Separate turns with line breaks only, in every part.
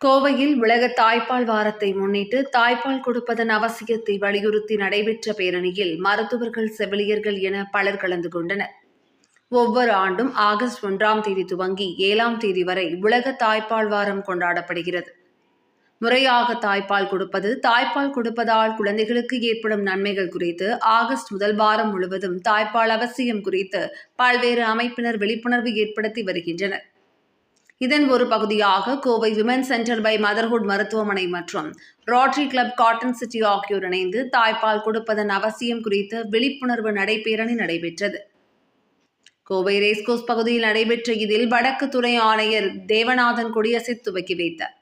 கோவையில் உலக தாய்ப்பால் வாரத்தை முன்னிட்டு தாய்ப்பால் கொடுப்பதன் அவசியத்தை வலியுறுத்தி நடைபெற்ற பேரணியில் மருத்துவர்கள் செவிலியர்கள் என பலர் கலந்து கொண்டனர். ஒவ்வொரு ஆண்டும் ஆகஸ்ட் ஒன்றாம் தேதி துவங்கி ஏழாம் தேதி வரை உலக தாய்ப்பால் வாரம் கொண்டாடப்படுகிறது. முறையாக தாய்ப்பால் கொடுப்பது தாய்ப்பால் கொடுப்பதால் குழந்தைகளுக்கு ஏற்படும் நன்மைகள் குறித்து ஆகஸ்ட் முதல் வாரம் முழுவதும் தாய்ப்பால் அவசியம் குறித்து பல்வேறு அமைப்பினர் விழிப்புணர்வு ஏற்படுத்தி வருகின்றனர். இதன் ஒரு பகுதியாக Kovai women centre by motherhood மருத்துவமனை மற்றும் ரோட்டரி கிளப் காட்டன் சிட்டி ஆகியோர் இணைந்து தாய்ப்பால் கொடுப்பதன் அவசியம் குறித்து விழிப்புணர்வு நடைபேரணி நடைபெற்றது. கோவை ரேஸ்கோஸ் பகுதியில் நடைபெற்ற இதில் வடக்கு துறை ஆணையர் தேவநாதன் கொடியசை துவக்கி வைத்தார்.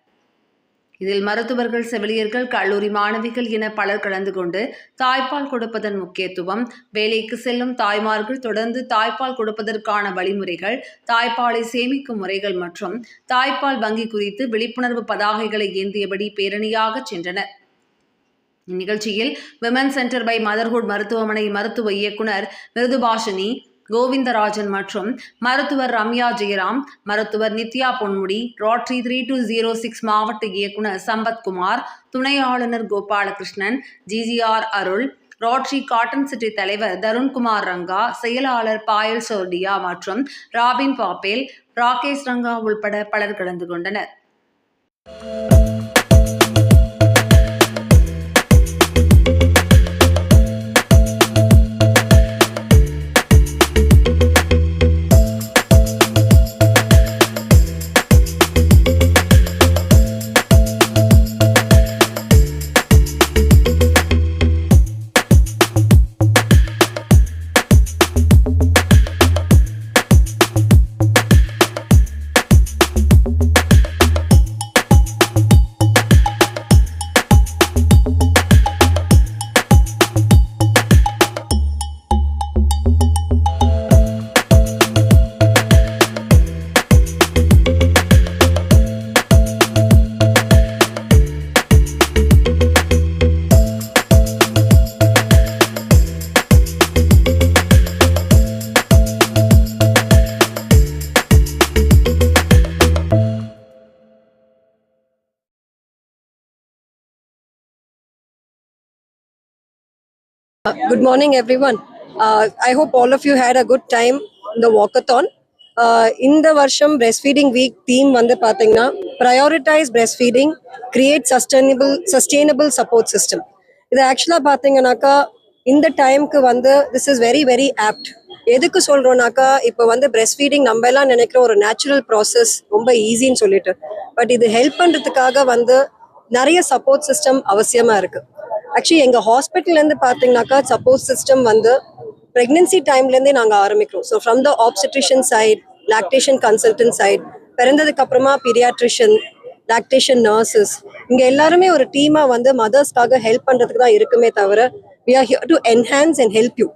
இதில் மருத்துவர்கள் செவிலியர்கள் கல்லூரி மாணவிகள் என பலர் கலந்து கொண்டு தாய்ப்பால் கொடுப்பதன் முக்கியத்துவம் வேலைக்கு செல்லும் தாய்மார்கள் தொடர்ந்து தாய்ப்பால் கொடுப்பதற்கான வழிமுறைகள் தாய்ப்பாலை சேமிக்கும் முறைகள் மற்றும் தாய்ப்பால் வங்கி குறித்து விழிப்புணர்வு பதாகைகளை ஏந்தியபடி பேரணியாக சென்றனர். இந்நிகழ்ச்சியில் விமன் சென்டர் பை மதர்ஹுட் மருத்துவமனை மருத்துவ இயக்குனர் மிருதுபாஷினி கோவிந்தராஜன் மற்றும் மருத்துவர் ரம்யா ஜெயராம் மருத்துவர் Nithya Ponmudi Rotary three two zero six மாவட்ட இயக்குனர் சம்பத்குமார் துணை ஆளுநர் Gopalakrishnan GGR Arul Rotary cotton city தலைவர் தருண்குமார் ரங்கா செயலாளர் பாயல் சோர்டியா மற்றும் ராபின் பாப்பேல் ராகேஷ் ரங்கா உள்பட பலர் கலந்து கொண்டனர்.
Good morning everyone. Uh, I hope all of you had a good time in the இந்த வருஷம் பிரஸ்ட் ஃபீடிங் வீக் தீம் வந்து பார்த்தீங்கன்னா prioritise breast feeding create sustainable sustainable support system இது ஆக்சுவலாக பார்த்தீங்கன்னாக்கா இந்த டைமுக்கு வந்து this is very very apt எதுக்கு சொல்கிறோம்னாக்கா இப்போ வந்து பிரஸ்ட் ஃபீடிங் நம்ம எல்லாம் நினைக்கிற ஒரு நேச்சுரல் ப்ராசஸ் ரொம்ப ஈஸின்னு சொல்லிட்டு பட் இது ஹெல்ப் பண்ணுறதுக்காக வந்து நிறைய சப்போர்ட் சிஸ்டம் அவசியமாக இருக்குது ஆக்சுவலி எங்க ஹாஸ்பிட்டல்ல இருந்து பாத்தீங்கன்னாக்கா சப்போர்ட் சிஸ்டம் வந்து ப்ரெக்னென்சி டைம்ல இருந்தே நாங்க ஆரம்பிக்கிறோம். So from the obstetrician side lactation consultant side பிறந்ததுக்கு அப்புறமா பீரியாட்ரிஷியன் லாக்டேஷன் நர்சஸ் இங்க எல்லாருமே ஒரு டீமாக வந்து மதர்ஸ்க்காக ஹெல்ப் பண்றதுக்கு தான் இருக்குமே தவிர we are here to enhance and help you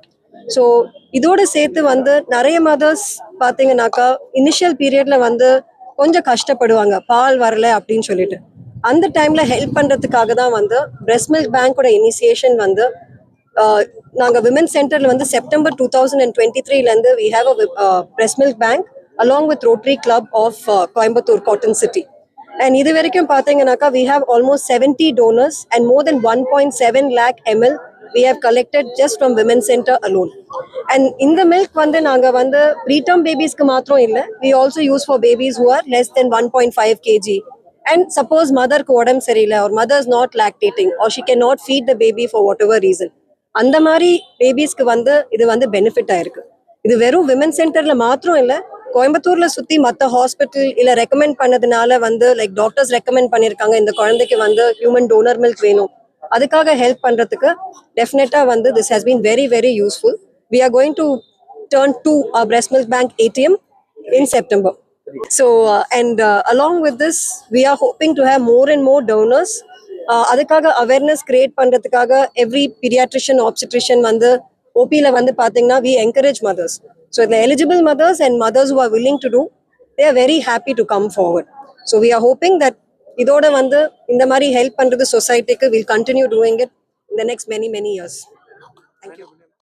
so இதோட சேர்த்து வந்து நிறைய மதர்ஸ் பார்த்தீங்கன்னாக்கா இனிஷியல் பீரியட்ல வந்து கொஞ்சம் கஷ்டப்படுவாங்க. பால் வரல அப்படின்னு சொல்லிட்டு. அந்த டைம்ல ஹெல்ப் பண்றதுக்காக தான் வந்து பிரெஸ்ட் மில்க் பேங்கோட இனிஷியேஷன் வந்து ஆஹ், விமன் சென்டர்ல வந்து September two thousand and twenty த்ரீலேருந்து we have a breast milk bank along with Rotary club of Coimbatore cotton city and இது வரைக்கும் பார்த்தீங்கன்னாக்கா we have almost seventy donors and more than one point seven lakh ML we have collected just from women centre alone and இந்த milk வந்து நாங்கள் வந்து preterm பேபிஸ்க்கு மாத்திரம் இல்லை we also use for babies who are less than one point five KG and suppose மதருக்கு உடம்பு சரியில்லை ஒரு mothers not lactating or she can not feed the baby for whatever reason அந்த மாதிரி பேபிஸ்க்கு வந்து இது வந்து பெனிஃபிட் ஆயிருக்கு. இது வெறும் விமன் சென்டர்ல மாத்திரம் இல்ல கோயம்புத்தூர்ல சுத்தி மத்த ஹாஸ்பிட்டல் இல்ல ரெக்கமெண்ட் பண்ணதுனால வந்து லைக் டாக்டர்ஸ் ரெக்கமெண்ட் பண்ணிருக்காங்க இந்த குழந்தைக்கு வந்து ஹியூமன் டோனர் மில்க் வேணும். அதுக்காக ஹெல்ப் பண்றதுக்கு டெஃபினட்டா வந்து this has been very very useful we are going to turn to our breast milk bank ATM in September So, uh, and uh, along with this, we are hoping to have more and more donors. Uh, அதுக்காக awareness create பண்றதுக்காக every paediatrician obstetrician வந்து ஓபியில் வந்து பார்த்தீங்கன்னா we encourage mothers so இதில் eligible mothers and mothers who are willing to do they are very happy to come forward so we are hoping that இதோட வந்து இந்த மாதிரி ஹெல்ப் பண்றது சொசைட்டிக்கு வில் கண்டினியூ டூயிங் இட் இந்த next many many years thank you